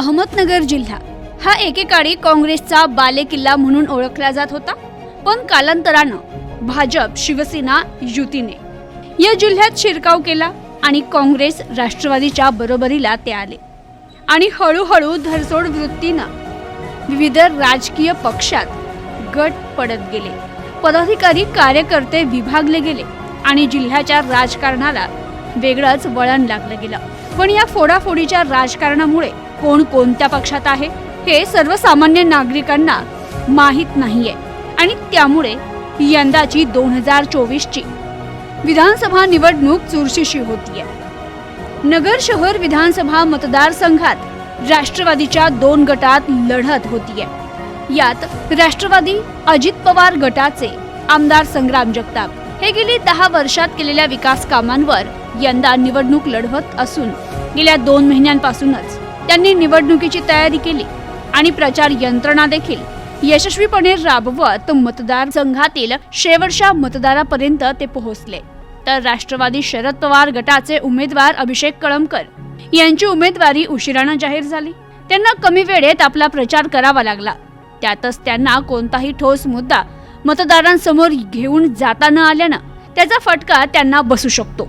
अहमदनगर जिल्हा. हा एकेकाळी काँग्रेसचा बालेकिल्ला म्हणून ओळखला जात होता पण कालांतरानं भाजप शिवसेना युतीने या जिल्ह्यात शिरकाव केला आणि काँग्रेस राष्ट्रवादीच्या बरोबरीला ते आले. आणि हळूहळू धरसोड वृत्तीनं विविध राजकीय पक्षात गट पडत गेले. पदाधिकारी कार्यकर्ते विभागले गेले आणि जिल्ह्याच्या राजकारणाला वेगळंच वळण लागलं गेलं. पण या फोडाफोडीच्या राजकारणामुळे कोण कोणत्या पक्षात आहे हे सर्वसामान्य नागरिकांना माहीत नाहीये. आणि त्यामुळे यंदाची दोन हजार चोवीसची विधानसभा निवडणूक चुरशीशी होतीये. नगर शहर विधानसभा मतदारसंघात राष्ट्रवादीच्या दोन गटात लढत होतीये. यात राष्ट्रवादी अजित पवार गटाचे आमदार संग्राम जगताप. हे गेली दहा वर्षात केलेल्या विकास कामांवर यंदा निवडणूक लढवत असून गेल्या दोन महिन्यांपासूनच त्यांनी निवडणुकीची तयारी केली आणि प्रचार यंत्रणा देखील यशस्वीपणे राबवत मतदारसंघातील शेवटच्या मतदारापर्यंत ते पोहोचले. तर राष्ट्रवादी शरद पवार गटाचे उमेदवार अभिषेक कळमकर यांची उमेदवारी उशिरानं जाहीर झाली. त्यांना कमी वेळेत आपला प्रचार करावा लागला. त्यातच त्यांना कोणताही ठोस मुद्दा मतदारांसमोर घेऊन जाता न आल्यानं त्याचा फटका त्यांना बसू शकतो.